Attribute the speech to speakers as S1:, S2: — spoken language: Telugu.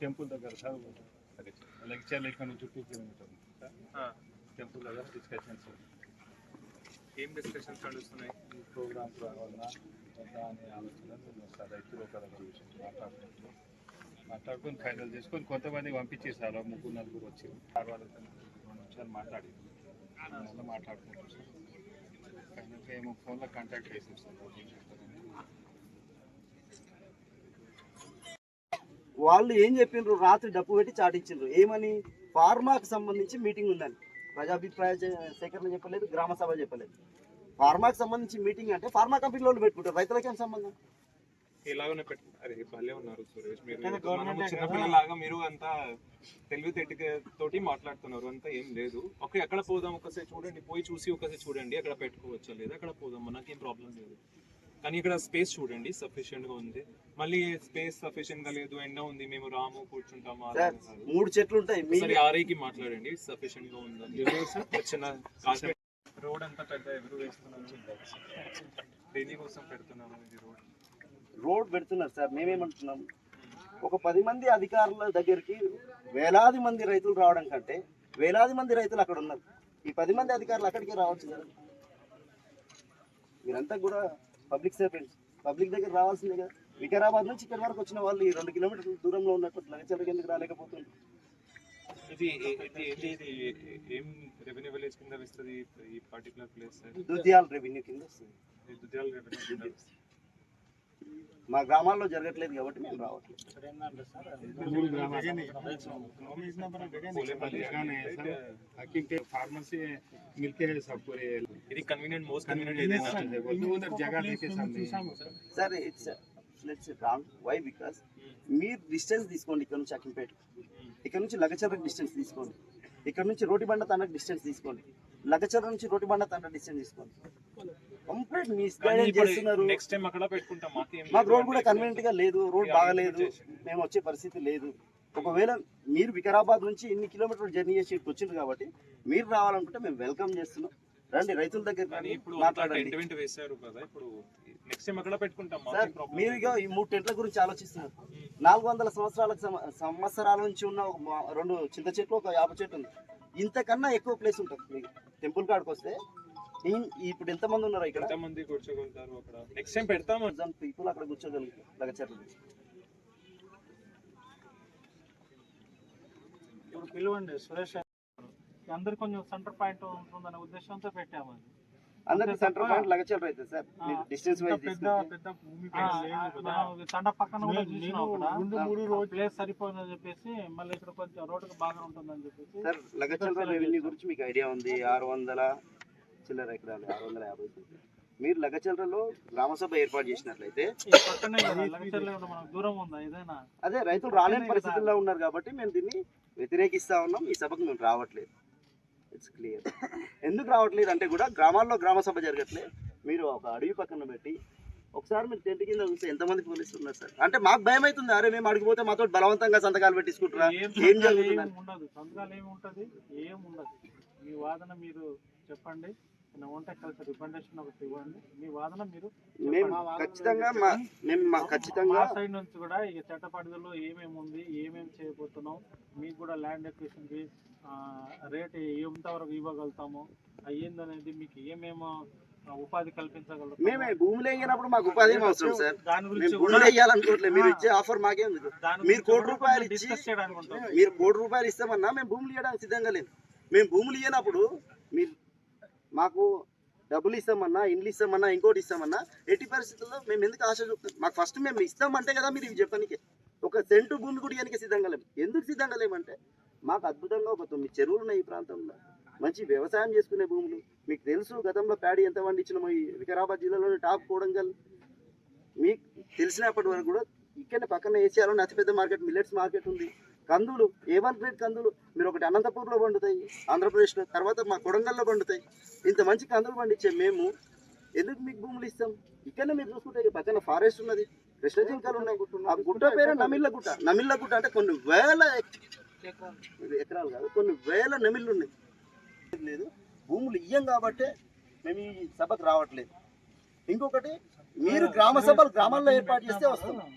S1: టెంపుల్ దగ్గర సార్ లెక్చర్ ఇక్కడ నుంచి టూ కిలోమీటర్ టెంపుల్ దగ్గర డిస్కషన్స్
S2: ఏం డిస్కషన్స్ నడుస్తున్నాయి
S1: ఈ ప్రోగ్రామ్స్ రావాలన్నా వద్దా అనే ఆలోచన మేము సార్ రైతులు ఒక విషయం మాట్లాడుకుంటున్నాం మాట్లాడుకొని ఫైనల్ చేసుకొని కొంతమంది పంపించేసారు ముగ్గురు నలుగురు వచ్చి సార్ వాళ్ళతో రెండు నిమిషాలు మాట్లాడి మాట్లాడుకుంటాం సార్ ఫైనల్గా ఏమో ఫోన్లో కాంటాక్ట్ చేసాం సార్ ఏం చెప్తారని
S3: వాళ్ళు ఏం చెప్పిండ్రు రాత్రి డప్పు పెట్టి చాటించిండ్రు ఏమని? ఫార్మాకు సంబంధించి మీటింగ్ ఉందని. ప్రజాభిప్రాయ సేకరణ చెప్పలేదు గ్రామ సభ చెప్పలేదు. ఫార్మాకు సంబంధించి మీటింగ్ అంటే ఫార్మా కంపెనీలో వాళ్ళు పెట్టుకుంటారు. రైతులకేం సంబంధం?
S2: ఇలాగనే పెట్టు అరే భలే ఉన్నారు సురేష్. మీరు
S4: ఏ
S2: చిన్నపిల్లలాగా మీరు అంతా తెలివితేటక తోటి మాట్లాడుతున్నారు. అంతా ఏం లేదు. ఓకే ఎక్కడ పోదాం? ఒకసారి చూడండి. పోయి చూసి ఒకసారి చూడండి. అక్కడ పెట్టుకోవచ్చా లేదా? అక్కడ పోదాం? మనకేం ప్రాబ్లం లేదు. కానీ ఇక్కడ స్పేస్ చూడండి సఫిషియెంట్గా ఉంది. మళ్ళీ స్పేస్ సఫిషియెంట్గా లేదు ఎండ ఉంది మేము రాము కూర్చుంటాము.
S3: మూడు చెట్లు ఉంటాయి
S2: ఆర్ఐకి మాట్లాడండి సఫిషియెంట్గా ఉందని చిన్న కార్పెట్ రోడ్ అంతా పెద్ద ఎవరు వేస్తున్నారు దేనికోసం పెడుతున్నాము ఇది రోడ్.
S3: రోడ్ పెడుతున్నారు సార్ మేమేమంటున్నాం ఒక పది మంది అధికారుల దగ్గరికి వేలాది మంది రైతులు రావడం కంటే వేలాది మంది రైతులు అక్కడ ఉన్నారు. ఈ పది మంది అధికారులు అక్కడికి రావచ్చు కదా. మీరంతా కూడా పబ్లిక్ సర్వెంట్స్ పబ్లిక్ దగ్గర రావాల్సిందే కదా. వికారాబాద్ నుంచి ఇక్కడి వరకు వచ్చిన వాళ్ళు ఈ రెండు కిలోమీటర్ల దూరంలో ఉన్నట్టు లగచర్లకి ఎందుకు రాలేకపోతుంది
S2: ఇది ఏ- ఇది ఏంటి ఇది ఏం రెవెన్యూ విలేజ్ కింద వస్తుంది ఈ పర్టికులర్ ప్లేస్
S3: దుద్యాల రెవెన్యూ కింద వస్తుంది.
S2: దుద్యాల రెవెన్యూ కింద వస్తుంది.
S3: మా గ్రామాల్లో జరగట్లేదు కాబట్టి మేము రావట్లేదు
S1: हकीम फार्मेसी मिलते हैं सब पूरे
S2: ఇది కన్వీనియంట్ మోస్ట్ కన్వీనియంట్ ఏదైనా
S1: उधर जगह देखे सामने
S3: sir it's let's wrong why because మీరు డిస్టెన్స్ తీసుకోండి ఇక్కడ నుంచి అకింపేట ఇక్కడ నుంచి లగచర్రకు డిస్టెన్స్ తీసుకోండి ఇక్కడ నుంచి రోటి బండ తండకు డిస్టెన్స్ తీసుకోండి లగచర్ర నుంచి రోటి బండ తండ డిస్టెన్స్ తీసుకోండి కంప్లీట్ మిస్గైడెన్స్ చేస్తున్నారు.
S2: నెక్స్ట్ టైం అక్కడ పెట్టుకుంటాం మాకేం
S3: రోడ్ కూడా కన్వీనియంట్గా లేదు రోడ్ బాగలేదు మేము వచ్చే పరిస్థితి లేదు. ఒకవేళ మీరు వికారాబాద్ నుంచి ఇన్ని కిలోమీటర్లు జర్నీ చేసి ఇక్కడికి వచ్చిండ్రు కాబట్టి మీరు రావాలనుకుంటే మేము వెల్కమ్ చేస్తున్నాం. రండి రైతుల దగ్గర మీరు ఇక ఈ మూడు టెంట్ల గురించి ఆలోచిస్తున్నారు. నాలుగు వందల సంవత్సరాలకు సమ- సంవత్సరాల నుంచి ఉన్న ఒక రెండు చింత చెట్లు ఒక యాప చెట్టు ఉంది ఇంతకన్నా ఎక్కువ ప్లేస్ ఉంటుంది మీకు. టెంపుల్ కాడికి వస్తే ఇప్పుడు ఎంతమంది ఉన్నారు ఇక్కడ?
S2: ఎంత మంది కూర్చోగలుగుతారు అక్కడ? నెక్స్ట్ టైం పెడతాము.
S3: పీపుల్ అక్కడ కూర్చోగలుగుతారు. లగచర్లు
S4: ఇప్పుడు పిలవండి సురేష్. అందరు కొంచెం సెంటర్ పాయింట్ ఉంటుందనే ఉద్దేశంతో పెట్టాము అది.
S3: అందరికి సెంటర్ పాయింట్ లగచర్లు అయితే సార్. డిస్టెన్స్ వైజ్
S4: భూమి తండ పక్కన అక్కడ. మూడు రోడ్ ప్లేస్ సరిపోయిందని చెప్పేసి మళ్ళీ ఇక్కడ కొంచెం రోడ్డుకి బాగా ఉంటుందని చెప్పేసి
S3: సార్ లగచర్ల రెవెన్యూ గురించి మీకు ఐడియా ఉంది. ఆరు వందల చిల్లర ఎకరాలు ఆరు వందల యాభై మీరు లగచర్లలో గ్రామసభ ఏర్పాటు చేసినట్లయితే అదే రైతులు రాలేని పరిస్థితుల్లో ఉన్నారు కాబట్టి మేము దీన్ని వ్యతిరేకిస్తా ఉన్నాం. ఈ సభకు మేము రావట్లేదు. ఇట్స్ క్లియర్ ఎందుకు రావట్లేదు అంటే కూడా గ్రామాల్లో గ్రామ సభ జరగట్లేదు మీరు ఒక అడవి పక్కన పెట్టి ఒకసారి మీరు టెంట్ కింద చూస్తే ఎంతమంది పోలీసులు ఉన్నారు సార్? అంటే మాకు భయం అవుతుంది అరే మేము అడిగిపోతే మాతో బలవంతంగా సంతకాలు పెట్టించుకుంటారా?
S4: ఏం
S3: జరుగుతుంది?
S4: ఉండదు. సంతకాలు ఏమి ఉంటది? ఏం ఉండదు. మీ వాదన మీరు చెప్పండి.
S3: మేము ఖచ్చితంగా మా మేము మా ఖచ్చితంగా
S4: సైడ్ నుంచి కూడా ఇక చట్ట పరిధిలో ఏమేమి ఉంది ఏమేమి చేయబోతున్నాం మీకు కూడా ల్యాండ్ ఎక్విజిషన్కి రేట్ ఎంత వరకు ఇవ్వగలుగుతాము అయ్యిందనేది మీకు ఏమేమో ఉపాధి కల్పించగలుగుతాము.
S3: మేమే భూములు వేయనప్పుడు మాకు ఉపాధి ఏం అవసరం సార్. మేము భూములు వేయాలనుకోవట్లేదు. మీరు ఇచ్చే ఆఫర్ మాకే మీరు కోటి రూపాయలు ఇచ్చి మీరు కోటి రూపాయలు ఇస్తామన్నా మేము భూములు ఇవ్వడానికి సిద్ధంగా లేదు మేము భూములు ఇవ్వనప్పుడు మీరు మాకు డబ్బులు ఇస్తామన్నా ఇండ్లు ఇస్తామన్నా ఇంకోటి ఇస్తామన్నా ఎట్టి పరిస్థితుల్లో మేము ఎందుకు ఆశ చూపుతాం మాకు ఫస్ట్ మేము ఇస్తామంటే కదా మీరు ఇవి చెప్పడానికి ఒక సెంటు భూమి కూడా ఇవ్వడానికి సిద్ధంగా లేము. ఎందుకు సిద్ధంగా లేమంటే మాకు అద్భుతంగా ఒక తొమ్మిది చెరువులు ఉన్నాయి ఈ ప్రాంతంలో. మంచి వ్యవసాయం చేసుకునే భూములు. మీకు తెలుసు గతంలో ప్యాడీ ఎంత పండించినామో ఈ వికారాబాద్ జిల్లాలోని టాప్ కోడంగల్. మీకు తెలిసినప్పటి వరకు కూడా ఇక్కడ పక్కన ఏసియాలోని అతిపెద్ద మార్కెట్ మిల్లెట్స్ మార్కెట్ ఉంది. కందులు ఏ వన్ గ్రేడ్ కందులు మీరు ఒకటి అనంతపూర్లో పండుతాయి ఆంధ్రప్రదేశ్లో తర్వాత మా కొడంగల్లో పండుతాయి. ఇంత మంచి కందులు పండించే మేము ఎందుకు మీకు భూములు ఇస్తాం? ఇక్కడనే మీరు చూసుకుంటే పక్కన ఫారెస్ట్ ఉన్నది కృష్ణ జింకలు ఉన్నాయి. ఆ గుట్ట పేరు నమిళ్ళ గుట్ట. నమిళ్ళ గుట్ట అంటే కొన్ని వేల ఎకరాలు కాదు కొన్ని వేల నమిళ్ళు ఉన్నాయి. లేదు భూములు ఇయ్యం కాబట్టే మేము ఈ సభకు రావట్లేదు. ఇంకొకటి మీరు గ్రామ సభలు గ్రామాల్లో ఏర్పాటు చేస్తే వస్తున్నాం